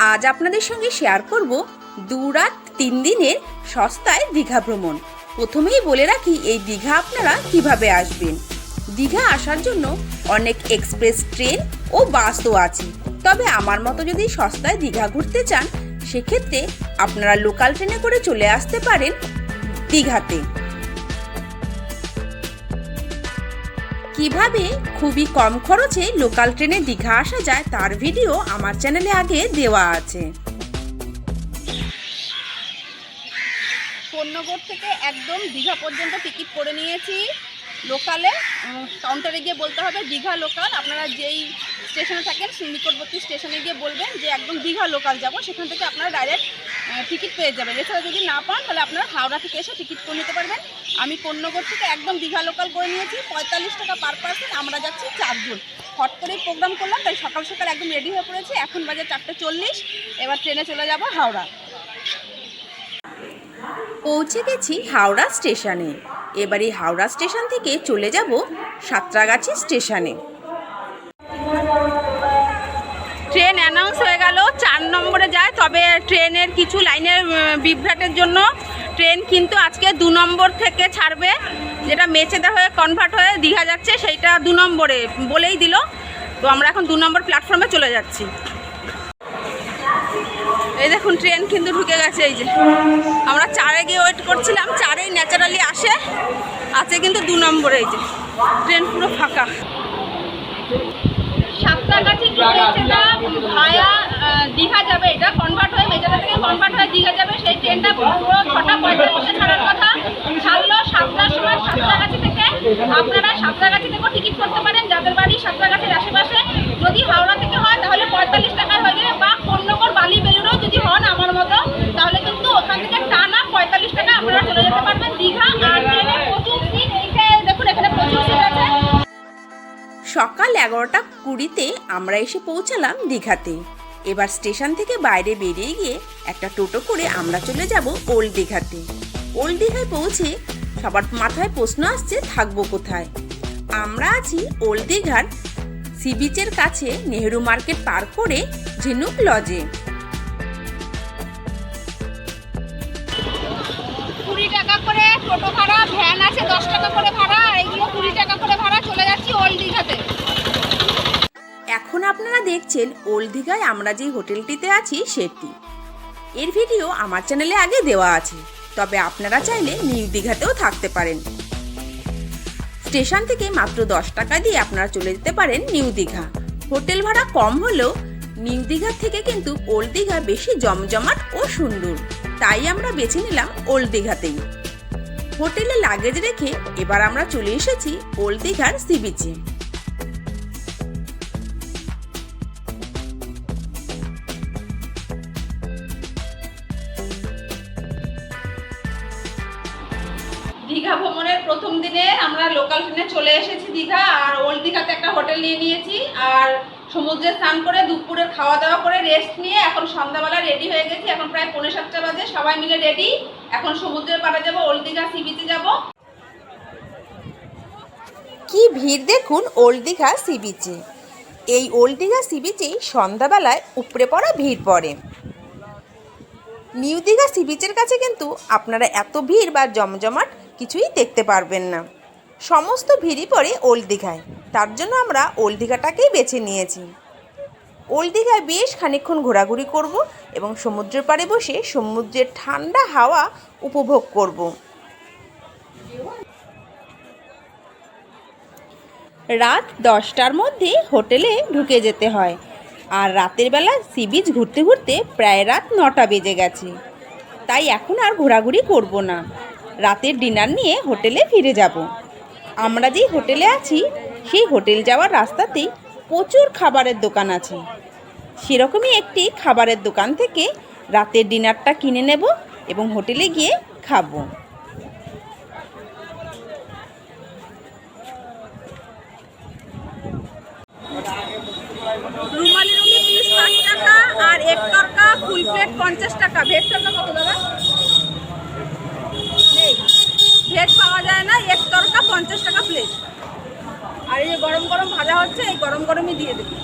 আজ আপনাদের সঙ্গে শেয়ার করব দু রাত তিন দিনের সস্তায় দীঘা ভ্রমণ। প্রথমেই বলে রাখি, এই দীঘা আপনারা কীভাবে আসবেন? দীঘা আসার জন্য অনেক এক্সপ্রেস ট্রেন ও বাসও আছে। তবে আমার মতো যদি সস্তায় দীঘা ঘুরতে চান, সেক্ষেত্রে আপনারা লোকাল ট্রেনে করে চলে আসতে পারেন দীঘাতে। কীভাবে খুবই কম খরচে লোকাল ট্রেনে দীঘা আসা যায় তার ভিডিও আমার চ্যানেলে আগে দেওয়া আছে। পণ্যগড় থেকে একদম দীঘা পর্যন্ত টিকিট করে নিয়েছি। লোকালে কাউন্টারে গিয়ে বলতে হবে দীঘা লোকাল আপনারা যেই স্টেশনে থাকেন, নিকটবর্তী স্টেশনে গিয়ে বলবেন যে একদম দীঘা লোকাল যাব, সেখান থেকে আপনারা ডাইরেক্ট টিকিট পেয়ে যাবেন। এছাড়া যদি না পান, তাহলে আপনারা হাওড়া থেকে এসে টিকিট করে নিতে পারবেন। আমি পণ্যগড় থেকে একদম দীঘা লোকাল করে নিয়েছি, পঁয়তাল্লিশ টাকা পার পার্সন আমরা যাচ্ছি চারজন। হট করেই প্রোগ্রাম করলাম, তাই সকাল সকাল একদম রেডি হয়ে পড়েছি। এখন বাজে চারটে চল্লিশ, এবার ট্রেনে চলে যাব হাওড়া। পৌঁছে গেছি হাওড়া স্টেশনে। এবার হাওড়া স্টেশন থেকে চলে যাব সাঁতরাগাছি স্টেশনে। ট্রেন অ্যানাউন্স হয়ে গেল, চার নম্বরে যায়, তবে ট্রেনের কিছু লাইনের বিভ্রাটের জন্য ট্রেন কিন্তু আজকে দু নম্বর থেকে ছাড়বে, যেটা মেচেদা হয়ে কনভার্ট হয়ে দীঘা যাচ্ছে, সেইটা দু নম্বরে বলেই দিল। তো আমরা এখন দু নম্বর প্ল্যাটফর্মে চলে যাচ্ছি। এই দেখুন ট্রেন কিন্তু ঢুকে গেছে, এই যে। আমরা চারে গিয়ে ওয়েট করছিলাম, চারেই ন্যাচারালি আসে, আছে কিন্তু দু নম্বরে, এই যে। ট্রেন পুরো ফাঁকা। সাতটাগাছি মেচেদা ভায়া দীঘা যাবে। এটা কনভার্ট হয়ে মেচেদা থেকে কনভার্ট হয়ে দীঘা যাবে। সেই ট্রেনটা পুরো ছটা পঁয়তাল্লিশে ছাড়ার কথা। ছাড়লো সাতটার সময় সাতটাগাছি থেকে। আপনারা সাতটাগাছি থেকেও টিকিট করতে পারেন যাদের বাড়ি সাতটাগাছির আশেপাশে। যদি হাওড়া থেকে হয়, তাহলে পঁয়তাল্লিশ টাকায় হয়ে যাবে। বা পণ্যকর বালি বেলুড়েও যদি হন আমার মতো, তাহলে কিন্তু ওখান থেকে টানা পঁয়তাল্লিশ টাকা আপনারা চলে যেতে পারবেন দীঘা আর ট্রেনে প্রচুর সিট এইটা দেখুন এখানে প্রচুর সিট আছে। সকাল এগারোটা কুড়িতে আমরা এসে পৌঁছালাম দীঘাতে। এবার স্টেশন থেকে বাইরে বেরিয়ে গিয়ে একটা টোটো করে আমরা চলে যাব ওল্ড দীঘাতে। ওল্ড দীঘায় পৌঁছে সবার মাথায় প্রশ্ন আসছে, থাকব কোথায়? আমরা আছি ওল্ড দীঘার সি বিচের কাছে নেহেরু মার্কেট পার করে ঝিনুক লজে। টাকা করে টোটো ভাড়া, ভ্যান আছে দশ টাকা করে ভাড়া আর এগুলো কুড়ি টাকা করে ভাড়া চলে যাচ্ছি ওল্ড দীঘাতে এখন আপনারা দেখছেন ওল্ড দীঘায় আমরা যে হোটেলটিতে আছি সেটি। এর ভিডিও আমার চ্যানেলে আগে দেওয়া আছে, তবে আপনারা চাইলে নিউ দীঘাতেও থাকতে পারেন। স্টেশন থেকে মাত্র দশ টাকা দিয়ে আপনারা চলে যেতে পারেন নিউ দীঘা। হোটেল ভাড়া কম হলেও নিউ দীঘার থেকে কিন্তু ওল্ড দীঘা বেশি জমজমাট ও সুন্দর, তাই আমরা বেছে নিলাম ওল্ড দীঘাতেই হোটেলে লাগেজ রেখে এবার আমরা চলে এসেছি ওল্ড দীঘার সি বিচে। প্রথম দিনে আমরা লোকাল ট্রেনে চলে এসেছি দীঘা, আর ওল্ড দীঘাতে একটা হোটেল নিয়ে নিয়েছি, আর সমুদ্রে স্নান করে দুপুরে খাওয়া দাওয়া করে রেস্ট নিয়ে এখন সন্ধ্যাবেলা রেডি হয়ে গেছি। এখন প্রায় পৌনে সাতটা বাজে, সবাই মিলে রেডি এখন সমুদ্রের পাড়ে যাব ওল্ড দীঘা সি বিচে যাব। কি ভিড় দেখুন ওল্ড দীঘা সি বিচে এই ওল্ড দীঘা সি বিচেই সন্ধ্যাবেলায় উপড়ে পড়া ভিড় পড়ে। নিউ দীঘা সি বিচের কাছে কিন্তু আপনারা এত ভিড় বা জমজমাট কিছুই দেখতে পারবেন না। সমস্ত ভিড়ই পড়ে ওল্ড দীঘায়। তার জন্য আমরা ওল্ড দীঘাটাকেই বেছে নিয়েছি। ওল্ড দীঘায় বেশ খানিকক্ষণ ঘোরাঘুরি করব এবং সমুদ্রের পাড়ে বসে সমুদ্রের ঠান্ডা হাওয়া উপভোগ করব। রাত দশটার মধ্যে হোটেলে ঢুকে যেতে হয় আর রাতের বেলা সি বিচ ঘুরতে ঘুরতে প্রায় রাত নটা বেজে গেছে। তাই এখন আর ঘোরাঘুরি করব না। রাতের ডিনার নিয়ে হোটেলে ফিরে যাব। আমরা যেই হোটেলে আছি, সেই হোটেল যাওয়ার রাস্তাতেই প্রচুর খাবারের দোকান আছে। সেরকমই একটি খাবারের দোকান থেকে রাতের ডিনারটা কিনে নেব এবং হোটেলে গিয়ে খাব। রুমালি রুটি পিস টাকা আর এক তরকা ফুল প্লেট পঞ্চাশ টাকা। তরকা কত দাদা নেই ভেজ পাওয়া যায় না এক তরকা পঞ্চাশ টাকা প্লেট আর এই যে গরম গরম ভাজা হচ্ছে এই গরম গরমই দিয়ে দেবে।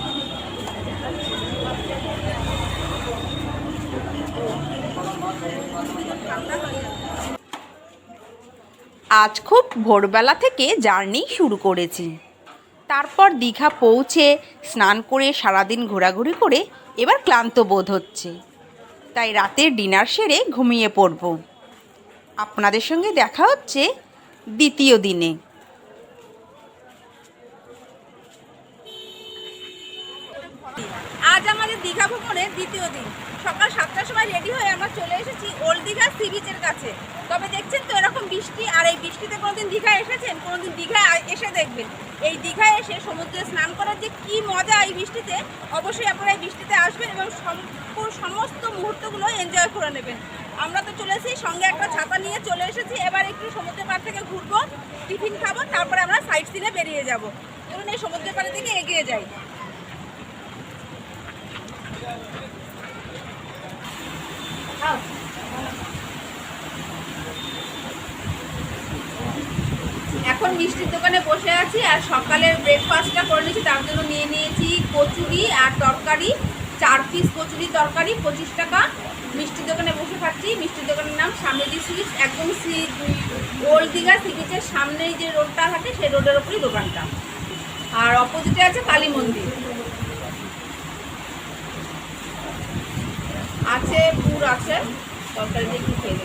আজ খুব ভোরবেলা থেকে জার্নি শুরু করেছি। তারপর দীঘা পৌঁছে স্নান করে সারাদিন ঘোরাঘুরি করে এবার ক্লান্ত বোধ হচ্ছে। তাই রাতের ডিনার সেরে ঘুমিয়ে পড়ব। আপনাদের সঙ্গে দেখা হচ্ছে দ্বিতীয় দিনে। আজ আমাদের দীঘা ভ্রমণের দ্বিতীয় দিন। সকাল সাতটার সময় রেডি হয়ে আমরা চলে এসেছি ওল্ড দীঘা সি বিচের কাছে। তবে দেখছেন তো এরকম বৃষ্টি, আর এই বৃষ্টিতে কোনোদিন দীঘায় এসেছেন? কোনোদিন দীঘায় এসে দেখবেন। এই দীঘায় এসে সমুদ্রে স্নান করার যে কি মজা এই বৃষ্টিতে, অবশ্যই আপনারা এই বৃষ্টিতে আসবেন এবং সমস্ত মুহূর্তগুলো এনজয় করে নেবেন। আমরা তো চলে এসেছি, সঙ্গে একটা ছাতা নিয়ে চলে এসেছি। এবার একটু সমুদ্রের পাড় থেকে ঘুরবো, টিফিন খাব, তারপরে আমরা সাইড সিনে বেরিয়ে যাব। চলুন এই সমুদ্রের পাড়ে থেকে এগিয়ে যাই। এখন মিষ্টির দোকানে বসে আছি আর সকালের ব্রেকফাস্টটা করে নিয়েছি। তার জন্য নিয়ে নিয়েছি কচুরি আর তরকারি। চার পিস কচুরি তরকারি, পঁচিশ টাকা। মিষ্টির দোকানে বসে খাচ্ছি মিষ্টির দোকানের নাম সামনেজি সুইচ একদম সি ওল্ড দীঘা সি বিচের সামনেই যে রোডটা থাকে, সেই রোডের ওপরই দোকানটা। আর অপোজিটে আছে কালী মন্দির। আছে, পুর আছে, তরকারি দিয়ে একটু খেয়ে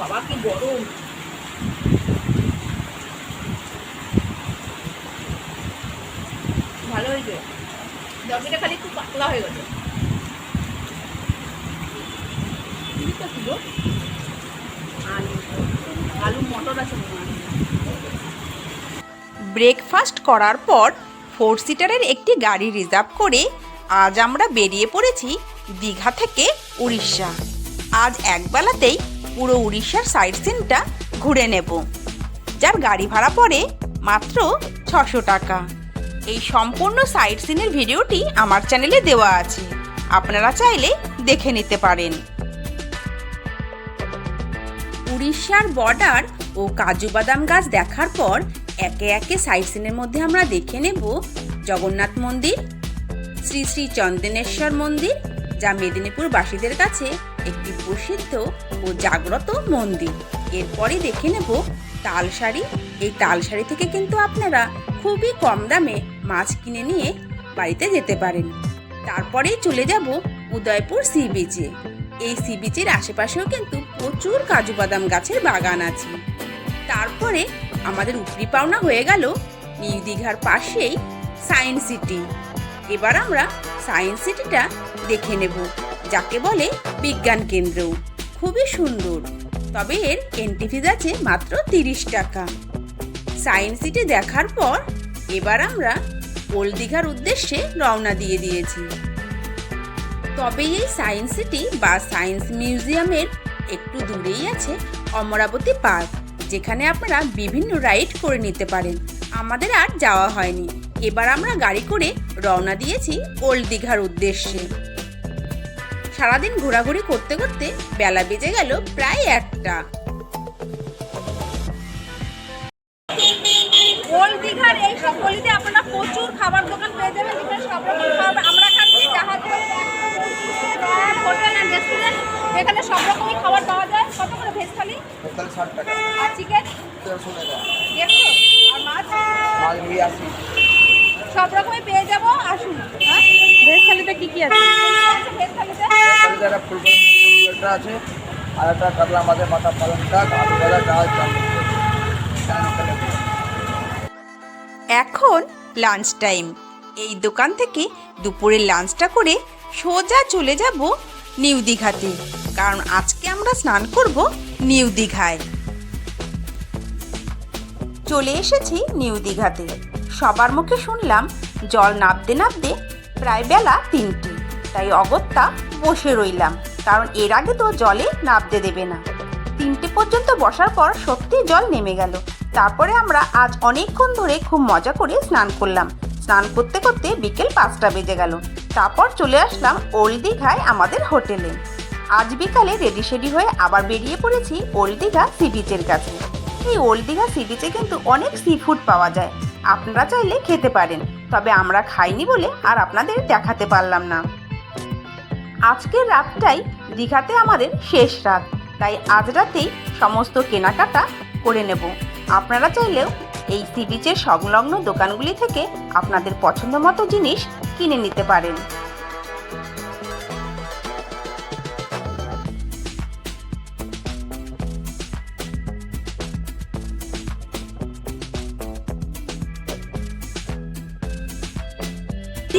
বাবা, কি গরম। ভালো হয়েছে। তরকারিটা খালি একটু পাতলা হয়ে গেছে। আলু। আলু, মটর আছে ব্রেকফাস্ট করার পর ফোর সিটারের একটি গাড়ি রিজার্ভ করে আজ আমরা বেরিয়ে পড়েছি দীঘা থেকে উড়িষ্যা। আজ একবেলাতেই পুরো উড়িষ্যার সাইড সিনটা ঘুরে নেব। যার গাড়ি ভাড়া পড়ে মাত্র ছশো টাকা। এই সম্পূর্ণ সাইড সিনের ভিডিওটি আমার চ্যানেলে দেওয়া আছে। আপনারা চাইলে দেখে নিতে পারেন। উড়িষ্যার বর্ডার ও কাজু বাদাম গাছ দেখার পর একে একে সাইড সিনের মধ্যে আমরা দেখে নেব জগন্নাথ মন্দির, শ্রী শ্রী চন্দনেশ্বর মন্দির যা মেদিনীপুর বাসীদের কাছে একটি প্রসিদ্ধ ও জাগ্রত মন্দির। এরপরে দেখে নেব তালশাড়ি। এই তালশাড়ি থেকে কিন্তু আপনারা খুবই কম দামে মাছ কিনে নিয়ে বাড়িতে যেতে পারেন। তারপরেই চলে যাব উদয়পুর সি বিচে এই সি বিচের আশেপাশেও কিন্তু প্রচুর কাজু বাদাম গাছের বাগান আছে। তারপরে আমাদের উপরি পাওনা হয়ে গেল নিউ দীঘার পাশেই সায়েন্স সিটি। এবার আমরা সায়েন্স সিটিটা দেখে নেব, যাকে বলে বিজ্ঞান কেন্দ্র। খুবই সুন্দর। তবে এর এন্ট্রি ফিজ আছে মাত্র তিরিশ টাকা। সায়েন্স সিটি দেখার পর এবার আমরা ওল্ড দীঘার উদ্দেশ্যে রওনা দিয়ে দিয়েছি। তবে এই সায়েন্স সিটি বা সায়েন্স মিউজিয়ামের একটু দূরেই আছে অমরাবতী পার্ক যেখানে আপনারা বিভিন্ন রাইড করে নিতে পারেন। আমাদের আর যাওয়া হয়নি। এবার আমরা গাড়ি করে রওনা দিয়েছি ওল্ড দীঘার উদ্দেশ্যে। সারাদিন ঘোরাঘুরি করতে করতে বেলা বেজে গেল প্রায় একটা। ওল্ড দীঘার এই সব গলিতে আপনারা প্রচুর খাবার দোকান পেয়ে যাবেন যেখানে সব রকম খাবার আমরা খাচ্ছি জাহাজ হোটেল অ্যান্ড রেস্টুরেন্ট এখানে সব রকমই খাবার পাওয়া যায়। কত করে ভেজ থালি? তাহলে ষাট টাকা আর চিকেন তেরোশো টাকা আর মাছ? মাছ সব রকমই পেয়ে যাব আসুন। হ্যাঁ? ভেজ থালিতে কি কি আছে? ভেজ থালিতে যারা ফুলকপি আছে আর কাতলা মাছের মাথা পালন শাক আলু ভাজা ডাল এখন লাঞ্চ টাইম এই দোকান থেকে দুপুরের লাঞ্চটা করে সোজা চলে যাব নিউ দীঘাতে কারণ আজকে আমরা স্নান করব নিউ দীঘায়। চলে এসেছি নিউ দীঘাতে। সবার মুখে শুনলাম জল নাবতে নাবতে প্রায় বেলা তিনটে। তাই অগত্যা বসে রইলাম, কারণ এর আগে তো জলে নাবতে দেবে না। তিনটে পর্যন্ত বসার পর সত্যি জল নেমে গেল। তারপরে আমরা আজ অনেকক্ষণ ধরে খুব মজা করে স্নান করলাম। স্নান করতে করতে বিকেল পাঁচটা বেজে গেল। তারপর চলে আসলাম ওল্ড দীঘায় আমাদের হোটেলে। আজ বিকালে রেডি সেডি হয়ে আবার বেরিয়ে পড়েছি ওল্ড দীঘা সি বিচের কাছে। এই ওল্ড দীঘা সি বিচে কিন্তু অনেক সি ফুড পাওয়া যায়। আপনারা চাইলে খেতে পারেন। তবে আমরা খাইনি বলে আর আপনাদের দেখাতে পারলাম না। আজকের রাতটাই দীঘাতে আমাদের শেষ রাত, তাই আজ রাতেই সমস্ত কেনাকাটা করে নেব। আপনারা চাইলেও এই সি বিচের সংলগ্ন দোকানগুলি থেকে আপনাদের পছন্দ মতো জিনিস কিনে নিতে পারেন।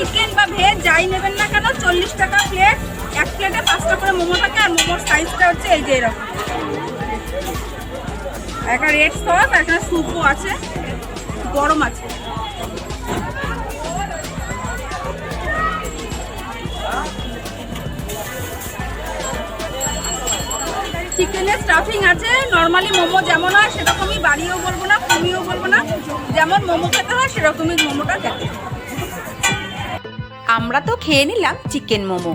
চিকেন বা ভেজ যাই নেবেন না কেন, চল্লিশ টাকা প্লেট এক প্লেটে পাঁচটা করে মোমো থাকে আর মোমোর সাইজটা হচ্ছে এই যে এরকম। একটা রেড সস একটা স্যুপও আছে, গরম আছে। চিকেনের স্টাফিং আছে নর্মালি মোমো যেমন হয় সেরকমই, বাড়িয়েও বলব না, কমিয়েও বলব না। যেমন মোমো খেতে হয়, সেরকমই মোমোটা খেতে। আমরা তো খেয়ে নিলাম চিকেন মোমো।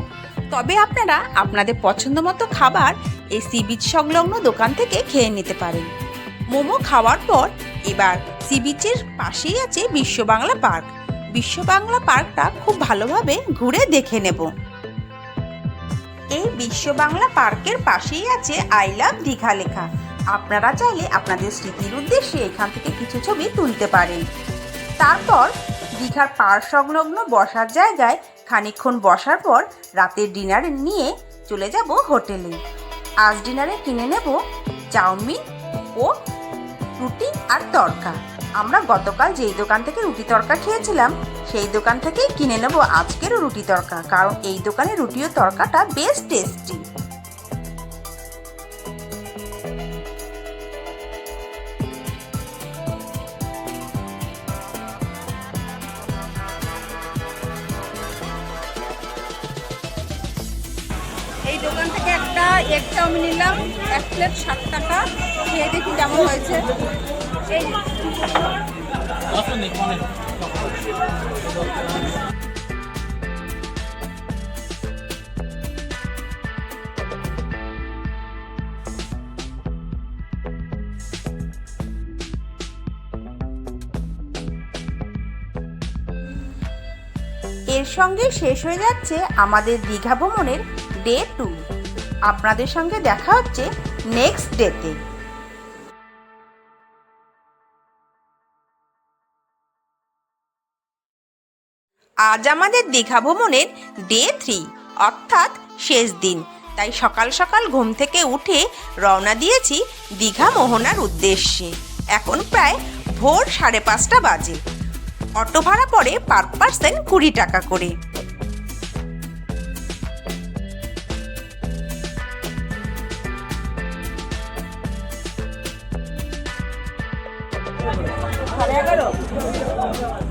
তবে আপনারা আপনাদের পছন্দ মতো খাবার এই সি বিচ সংলগ্ন দোকান থেকে খেয়ে নিতে পারেন। মোমো খাওয়ার পর এবার সি বিচের পাশেই আছে বিশ্ব বাংলা পার্ক। বিশ্ব বাংলা পার্কটা খুব ভালোভাবে ঘুরে দেখে নেব। এই বিশ্ব বাংলা পার্কের পাশেই আছে আই লাভ দীঘা লেখা। আপনারা চাইলে আপনাদের স্মৃতির উদ্দেশ্যে এখান থেকে কিছু ছবি তুলতে পারেন। তারপর দীঘার পার সংলগ্ন বসার জায়গায় খানিকক্ষণ বসার পর রাতের ডিনার নিয়ে চলে যাব হোটেলে। আজ ডিনারে কিনে নেব চাউমিন ও রুটি আর তড়কা আমরা গতকাল যেই দোকান থেকে রুটি তড়কা খেয়েছিলাম, সেই দোকান থেকেই কিনে নেব আজকেরও রুটি তড়কা কারণ এই দোকানে রুটি ও তড়কাটা বেশ টেস্টি এই দোকান থেকে একটা এগ চাউমিন নিলাম, এক প্লেট ষাট টাকা। খেয়ে দেখি কেমন হয়েছে। এর সঙ্গে শেষ হয়ে যাচ্ছে আমাদের দীঘা ভ্রমণের ডে টু। আপনাদের সঙ্গে দেখা হচ্ছে নেক্সট ডেতে আজ আমাদের দীঘা ভ্রমণের ডে থ্রি অর্থাৎ শেষ দিন। তাই সকাল সকাল ঘুম থেকে উঠে রওনা দিয়েছি দীঘা মোহনার উদ্দেশ্যে। এখন প্রায় ভোর সাড়ে পাঁচটা বাজে। অটো ভাড়া পড়ে পার পার্সেন কুড়ি টাকা করে।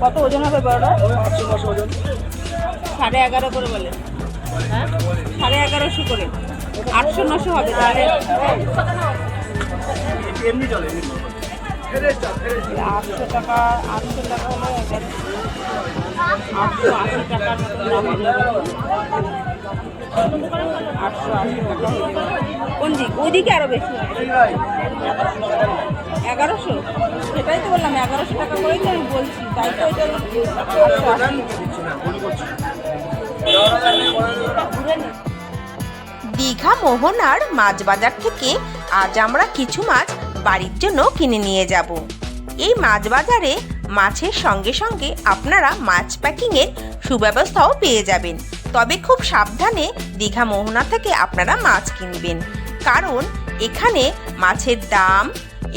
কত ওজন হবে বড়টা? সাড়ে এগারো করে বলে। হ্যাঁ? সাড়ে এগারোশো করে। আটশো, নশো হবে তাহলে। আটশো টাকা আটশো টাকা হলে আটশো আশি টাকার। আটশো আশি টাকা। কোন দিক ওইদিকে আরও বেশি এগারোশো? সেটাই তো বললাম, এগারোশো টাকা করেই তো আমি বলছি, তাই তো দীঘা মোহনার মাছ বাজার থেকে আজ আমরা কিছু মাছ বাড়ির জন্য কিনে নিয়ে যাব। এই মাছ বাজারে মাছের সঙ্গে সঙ্গে আপনারা মাছ প্যাকিংয়ের সুব্যবস্থাও পেয়ে যাবেন। তবে খুব সাবধানে দীঘা মোহনা থেকে আপনারা মাছ কিনবেন। কারণ এখানে মাছের দাম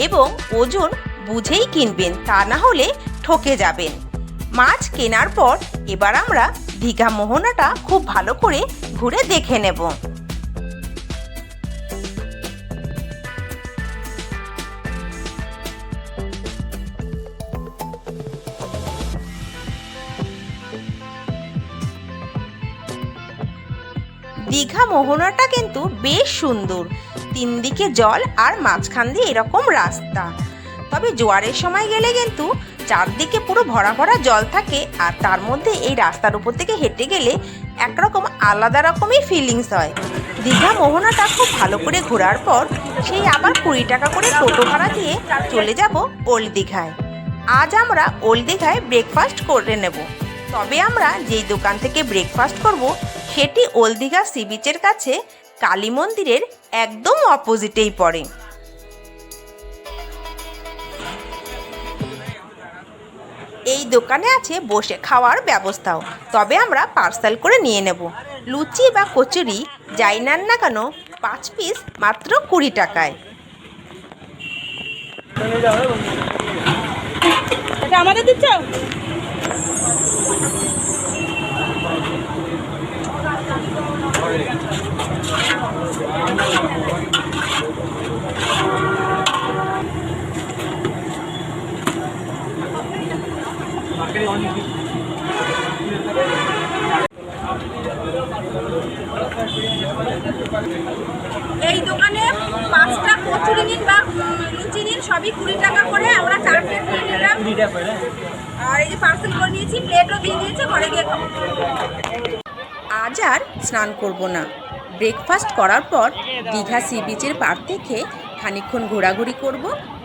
এবং ওজন বুঝেই কিনবেন, তা না হলে ঠকে যাবেন। মাছ কেনার পর এবার আমরা দীঘা মোহনাটা খুব ভালো করে ঘুরে দেখে নেব। দীঘা মোহনাটা কিন্তু বেশ সুন্দর। তিন দিকে জল আর মাঝখান দিয়ে এরকম রাস্তা। তবে জোয়ারের সময় গেলে কিন্তু চারদিকে পুরো ভরা ভরা জল থাকে আর তার মধ্যে এই রাস্তার উপর থেকে হেঁটে গেলে একরকম আলাদা রকমই ফিলিংস হয়। দীঘা মোহনাটা খুব ভালো করে ঘোরার পর সেই আবার কুড়ি টাকা করে টোটো ভাড়া দিয়ে চলে যাব ওল্ড দীঘায়। আজ আমরা ওল্ড দীঘায় ব্রেকফাস্ট করে নেব। তবে আমরা যেই দোকান থেকে ব্রেকফাস্ট করব সেটি ওল্ড দীঘা সি বিচের কাছে কালী মন্দিরের একদম অপোজিটেই পড়ে। এই দোকানে আছে বসে খাওয়ার ব্যবস্থাও। তবে আমরা পার্সেল করে নিয়ে নেব। লুচি বা কচুরি যাই নেন না কেন, পাঁচ পিস মাত্র কুড়ি টাকায়। আমাদের দিচ্ছ? এই দোকানে পাঁচটা কচুরি নিন বা লুচি নিন সবই কুড়ি টাকা করে। আমরা চার প্লেট নিয়ে নিলাম। আর এই যে পার্সেল করে নিয়েছি প্লেটও দিয়ে দিয়েছে ঘরে গিয়ে আজ আর স্নান করব না। ব্রেকফাস্ট করার পর দীঘা সি বিচের পার থেকে খানিকক্ষণ ঘোরাঘুরি করব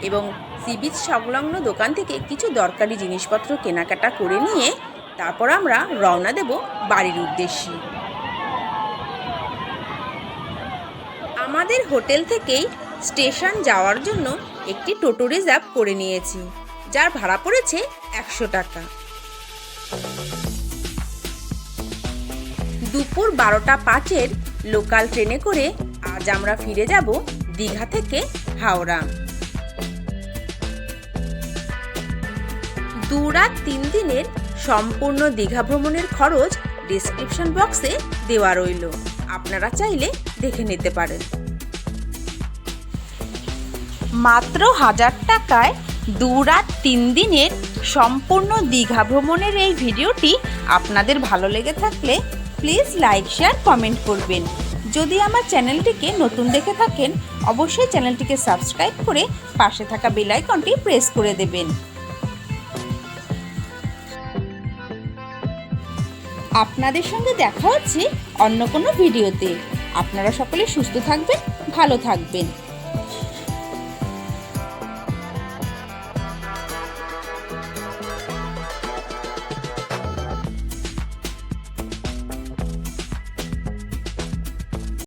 এবং সি বিচ সংলগ্ন দোকান থেকে কিছু দরকারি জিনিসপত্র কেনাকাটা করে নিয়ে তারপর আমরা রওনা দেব বাড়ির উদ্দেশ্যে। আমাদের হোটেল থেকেই স্টেশন যাওয়ার জন্য একটি টোটো রিজার্ভ করে নিয়েছি, যার ভাড়া পড়েছে একশো টাকা। দুপুর বারোটা পাঁচের লোকাল ট্রেনে করে আজ আমরা ফিরে যাব দীঘা থেকে হাওড়া। দু রাত তিন দিনের সম্পূর্ণ দীঘা ভ্রমণের খরচ ডিসক্রিপশন বক্সে দেওয়া রইল। আপনারা চাইলে দেখে নিতে পারেন। মাত্র হাজার টাকায় দু রাত তিন দিনের সম্পূর্ণ দীঘা ভ্রমণের এই ভিডিওটি আপনাদের ভালো লেগে থাকলে প্লিজ লাইক শেয়ার কমেন্ট করবেন। যদি আমার চ্যানেলটিকে নতুন দেখে থাকেন, অবশ্যই চ্যানেলটিকে সাবস্ক্রাইব করে পাশে থাকা বেল আইকনটি প্রেস করে দেবেন। আপনাদের সঙ্গে দেখা হচ্ছে অন্য কোনো ভিডিওতে। আপনারা সকলে সুস্থ থাকবেন, ভালো থাকবেন।